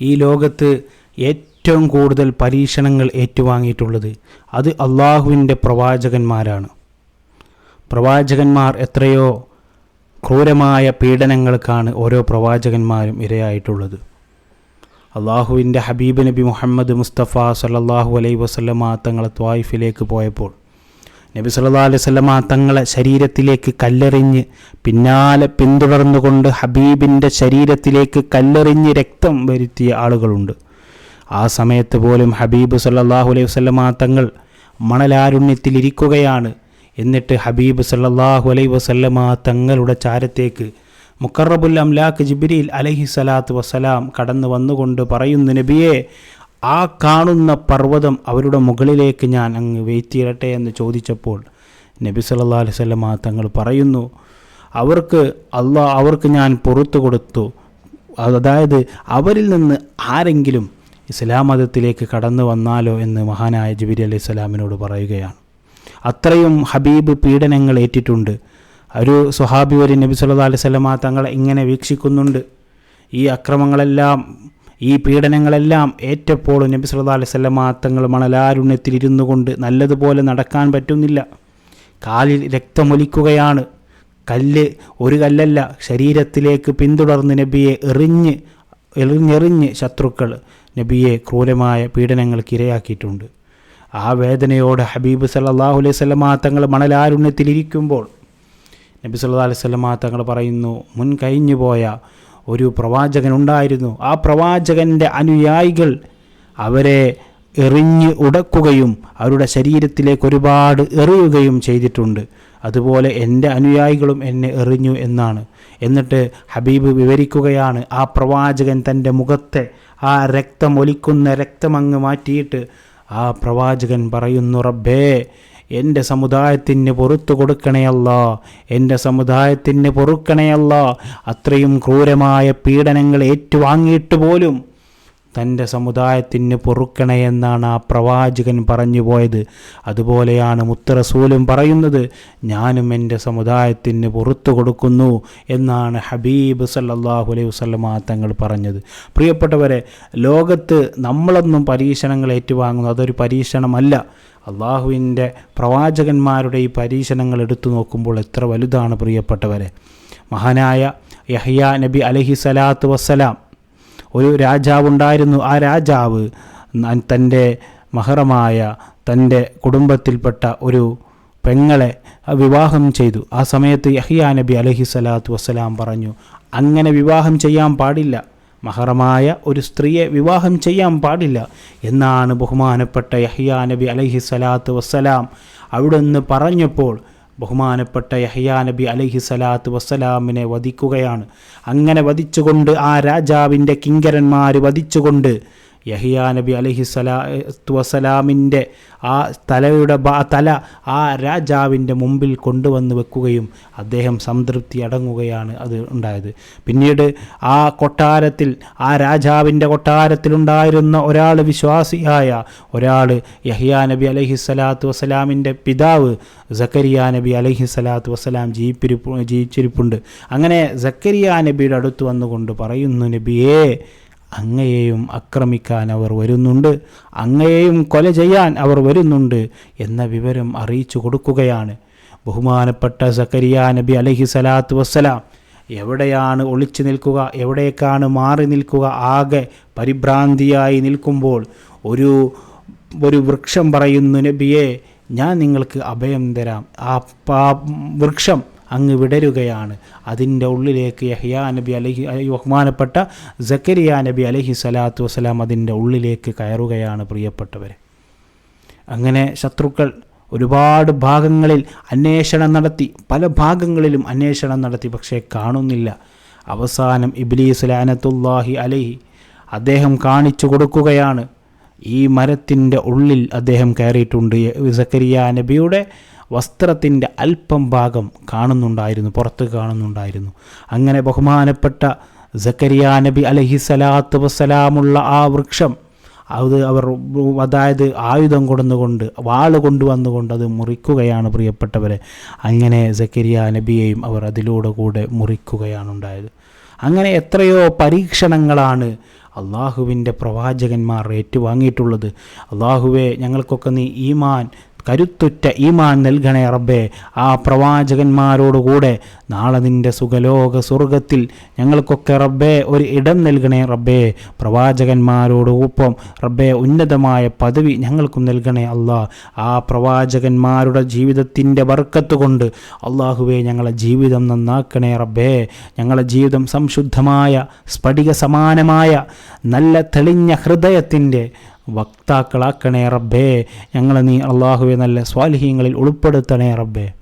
ഈ ലോകത്ത് ഏറ്റവും കൂടുതൽ പരീക്ഷണങ്ങൾ ഏറ്റുവാങ്ങിയിട്ടുള്ളത് അത് അള്ളാഹുവിന്റെ പ്രവാചകന്മാരാണ്. പ്രവാചകന്മാർ എത്രയോ ക്രൂരമായ പീഡനങ്ങൾക്കാണ് ഓരോ പ്രവാചകന്മാരും ഇരയായിട്ടുള്ളത്. അള്ളാഹുവിന്റെ ഹബീബ് നബി മുഹമ്മദ് മുസ്തഫ സല്ലല്ലാഹു അലൈ വസല്ലമ തങ്ങളെ ത്വായിഫിലേക്ക് പോയപ്പോൾ നബി സല്ലല്ലാഹു അലൈഹി വസല്ലമ തങ്ങളെ ശരീരത്തിലേക്ക് കല്ലെറിഞ്ഞ് പിന്നാലെ പിന്തുടർന്നുകൊണ്ട് ഹബീബിന്റെ ശരീരത്തിലേക്ക് കല്ലെറിഞ്ഞ് രക്തം വരുത്തിയ ആളുകളുണ്ട്. ആ സമയത്ത് പോലും ഹബീബ് സല്ലാഹു അലൈഹി വസല്ലമ തങ്ങൾ മണലാരുണ്യത്തിലിരിക്കുകയാണ് എന്നിട്ട് ഹബീബ് സല്ലാഹു അലൈഹി വസല്ലമ തങ്ങളുടെ ചാരത്തേക്ക് മുക്കറബുൽ അംലാഖ് ജിബ്രീൽ അലഹി സലാത്ത് വസ്സലാം കടന്നു വന്നുകൊണ്ട് പറയുന്നു നബിയെ ആ കാണുന്ന പർവതം അവരുടെ മുകളിലേക്ക് ഞാൻ അങ്ങ് വെയ്ത്തിയിരട്ടെ എന്ന് ചോദിച്ചപ്പോൾ നബി സല്ലാ അലൈഹി സ്വലമ തങ്ങൾ പറയുന്നു അവർക്ക് അള്ളാ അവർക്ക് ഞാൻ പുറത്തു കൊടുത്തു. അതായത് അവരിൽ നിന്ന് ആരെങ്കിലും ഇസ്ലാം മതത്തിലേക്ക് കടന്നു വന്നാലോ എന്ന് മഹാനായ ജബിരി അലൈഹി സ്വലാമിനോട് പറയുകയാണ്. അത്രയും ഹബീബ് പീഡനങ്ങൾ ഏറ്റിട്ടുണ്ട്. ഒരു സുഹാബി ഒരു നബി സല്ലാ അലൈഹി തങ്ങളെ ഇങ്ങനെ വീക്ഷിക്കുന്നുണ്ട്. ഈ അക്രമങ്ങളെല്ലാം ഈ പീഡനങ്ങളെല്ലാം ഏറ്റപ്പോൾ നബി സല്ലാ മാത്തങ്ങൾ മണലാരുണ്യത്തിൽ ഇരുന്നു കൊണ്ട് നല്ലതുപോലെ നടക്കാൻ പറ്റുന്നില്ല. കാലിൽ രക്തമൊലിക്കുകയാണ്. കല്ല് ഒരു കല്ലല്ല ശരീരത്തിലേക്ക് പിന്തുടർന്ന് നബിയെ എറിഞ്ഞ് എറിഞ്ഞെറിഞ്ഞ് ശത്രുക്കൾ നബിയെ ക്രൂരമായ പീഡനങ്ങൾക്ക് ഇരയാക്കിയിട്ടുണ്ട്. ആ വേദനയോടെ ഹബീബ് സല്ലാഹു അലൈഹി സ്വലമാ തങ്ങൾ മണലാരുണ്യത്തിലിരിക്കുമ്പോൾ നബി സല്ലാ അലൈഹി സ്വലമാ തങ്ങൾ പറയുന്നു മുൻ കഴിഞ്ഞു പോയ ഒരു പ്രവാചകൻ ഉണ്ടായിരുന്നു ആ പ്രവാചകന്റെ അനുയായികൾ അവരെ എറിഞ്ഞ് ഉടക്കുകയും അവരുടെ ശരീരത്തിലേക്ക് ഒരുപാട് എറിയുകയും ചെയ്തിട്ടുണ്ട്. അതുപോലെ എന്റെ അനുയായികളും എന്നെ എറിഞ്ഞു എന്നാണ്. എന്നിട്ട് ഹബീബ് വിവരിക്കുകയാണ് ആ പ്രവാചകൻ തന്റെ മുഖത്തെ ആ രക്തം ഒലിക്കുന്ന രക്തമങ്ങ് മാറ്റിയിട്ട് ആ പ്രവാചകൻ പറയുന്നു റബ്ബേ എന്റെ സമുദായത്തിന് പൊറത്തു കൊടുക്കണയല്ല എന്റെ സമുദായത്തിന് പൊറുക്കണയല്ല അത്രയും ക്രൂരമായ പീഡനങ്ങൾ ഏറ്റുവാങ്ങിയിട്ട് പോലും തന്റെ സമുദായത്തിന് പൊറുക്കണയെന്നാണ് ആ പ്രവാചകൻ പറഞ്ഞു പോയത് അതുപോലെയാണ് മുത്തറസൂലും പറയുന്നത് ഞാനും എന്റെ സമുദായത്തിന് പുറത്തു കൊടുക്കുന്നു എന്നാണ് ഹബീബ് സല്ലല്ലാഹു അലൈഹി വസല്ലമ തങ്ങൾ പറഞ്ഞത്. പ്രിയപ്പെട്ടവരെ ലോകത്ത് നമ്മളൊന്നും പരീക്ഷണങ്ങൾ ഏറ്റുവാങ്ങുന്നു. അതൊരു പരീക്ഷണമല്ല. അള്ളാഹുവിന്റെ പ്രവാചകന്മാരുടെ ഈ പരീക്ഷണങ്ങൾ എടുത്തു നോക്കുമ്പോൾ എത്ര വലുതാണ് പ്രിയപ്പെട്ടവരെ. മഹാനായ യഹ്യ നബി അലഹി സലാത്ത് വസ്സലാം ഒരു രാജാവുണ്ടായിരുന്നു. ആ രാജാവ് തന്റെ മഹറമായ തന്റെ കുടുംബത്തിൽപ്പെട്ട ഒരു പെങ്ങളെ വിവാഹം ചെയ്തു. ആ സമയത്ത് യഹിയാ നബി അലഹി സ്വലാത്തു വസ്സലാം പറഞ്ഞു അങ്ങനെ വിവാഹം ചെയ്യാൻ പാടില്ല. മഹറമായ ഒരു സ്ത്രീയെ വിവാഹം ചെയ്യാൻ പാടില്ല. എന്നാണ് ബഹുമാനപ്പെട്ട യഹിയാ നബി അലഹി സ്വലാത്തു വസ്സലാം അവിടുന്ന് പറഞ്ഞപ്പോൾ ബഹുമാനപ്പെട്ട യഹ്യാ നബി അലഹി സ്വലാത്തു വസ്സലാമിനെ വധിക്കുകയാണ്. അങ്ങനെ വധിച്ചുകൊണ്ട് ആ രാജാവിന്റെ കിങ്കരന്മാർ വധിച്ചുകൊണ്ട് യഹിയാ നബി അലഹി സ്വലാത്തു വസ്സലാമിന്റെ ആ തലയുടെ തല ആ രാജാവിന്റെ മുമ്പിൽ കൊണ്ടുവന്ന് വെക്കുകയും അദ്ദേഹം സംതൃപ്തി അടങ്ങുകയാണ് അത് ഉണ്ടായത്. പിന്നീട് ആ കൊട്ടാരത്തിൽ ആ രാജാവിന്റെ കൊട്ടാരത്തിലുണ്ടായിരുന്ന ഒരാൾ വിശ്വാസിയായ ഒരാൾ യഹിയ നബി അലഹി സ്വലാത്തു വസ്സലാമിന്റെ പിതാവ് സക്കരിയ നബി അലഹി സ്വലാത്തു വസ്സലാം ജീവിപ്പിരിപ്പ് ജീവിച്ചിരിപ്പുണ്ട്. അങ്ങനെ സക്കരിയ നബിയുടെ അടുത്ത് വന്നുകൊണ്ട് പറയുന്നു നബിയേ അങ്ങയെയും ആക്രമിക്കാൻ അവർ വരുന്നുണ്ട്. അങ്ങയെയും കൊല ചെയ്യാൻ അവർ വരുന്നുണ്ട് എന്ന വിവരം അറിയിച്ചു കൊടുക്കുകയാണ്. ബഹുമാനപ്പെട്ട സക്കരിയ നബി അലഹി സലാത്തു വസ്സലാം എവിടെയാണ് ഒളിച്ചു നിൽക്കുക എവിടേക്കാണ് മാറി നിൽക്കുക ആകെ പരിഭ്രാന്തിയായി നിൽക്കുമ്പോൾ ഒരു ഒരു വൃക്ഷം പറയുന്നു നബിയെ ഞാൻ നിങ്ങൾക്ക് അഭയം തരാം. ആ വൃക്ഷം അങ്ങ് വിടരുകയാണ്. അതിന്റെ ഉള്ളിലേക്ക് യഹ്യാ നബി അലഹി ബഹുമാനപ്പെട്ട ജക്കരിയ നബി അലഹി സലാത്തു വസ്സലാം അതിന്റെ ഉള്ളിലേക്ക് കയറുകയാണ് പ്രിയപ്പെട്ടവർ അങ്ങനെ ശത്രുക്കൾ ഒരുപാട് ഭാഗങ്ങളിൽ അന്വേഷണം നടത്തി പല ഭാഗങ്ങളിലും അന്വേഷണം നടത്തി പക്ഷേ കാണുന്നില്ല. അവസാനം ഇബ്ലീസ് ലാനത്തുല്ലാഹി അലഹി അദ്ദേഹം കാണിച്ചു കൊടുക്കുകയാണ്. ഈ മരത്തിന്റെ ഉള്ളിൽ അദ്ദേഹം കയറിയിട്ടുണ്ട്. സക്കരിയ നബിയുടെ വസ്ത്രത്തിന്റെ അല്പം ഭാഗം കാണുന്നുണ്ടായിരുന്നു പുറത്ത് കാണുന്നുണ്ടായിരുന്നു. അങ്ങനെ ബഹുമാനപ്പെട്ട സക്കരിയ നബി അലഹി സലാത്തു വസ്സലാമുള്ള ആ വൃക്ഷം അത് അവർ അതായത് ആയുധം കൊടുന്നുകൊണ്ട് വാൾ കൊണ്ടുവന്നുകൊണ്ട് അത് മുറിക്കുകയാണ് പ്രിയപ്പെട്ടവരെ. അങ്ങനെ സക്കരിയ നബിയെയും അവർ അതിലൂടെ കൂടെ മുറിക്കുകയാണ് ഉണ്ടായത് അങ്ങനെ എത്രയോ പരീക്ഷണങ്ങളാണ് അള്ളാഹുവിന്റെ പ്രവാചകന്മാർ ഏറ്റുവാങ്ങിയിട്ടുള്ളത്. അള്ളാഹുവെ ഞങ്ങൾക്കൊക്കെ നീ ഈമാൻ കരുത്തുറ്റ ഈമാൻ നൽകണേ റബ്ബേ. ആ പ്രവാചകന്മാരോടുകൂടെ നാളെ നിന്റെ സുഖലോക സ്വർഗത്തിൽ ഞങ്ങൾക്കൊക്കെ റബ്ബേ ഒരു ഇടം നൽകണേ റബ്ബേ. പ്രവാചകന്മാരോടൊപ്പം റബ്ബേ ഉന്നതമായ പദവി ഞങ്ങൾക്കും നൽകണേ അല്ലാ. ആ പ്രവാചകന്മാരുടെ ജീവിതത്തിന്റെ വർക്കത്ത് കൊണ്ട് അള്ളാഹുവേ ഞങ്ങളെ ജീവിതം നന്നാക്കണേ റബ്ബേ. ഞങ്ങളെ ജീവിതം സംശുദ്ധമായ സ്ഫടിക സമാനമായ നല്ല തെളിഞ്ഞ ഹൃദയത്തിന്റെ വക്താക്കളാക്കണേ റബ്ബേ. ഞങ്ങളെ നീ അള്ളാഹുവെ നല്ല സ്വാലിഹ്യങ്ങളിൽ ഉൾപ്പെടുത്തണേ റബ്ബേ.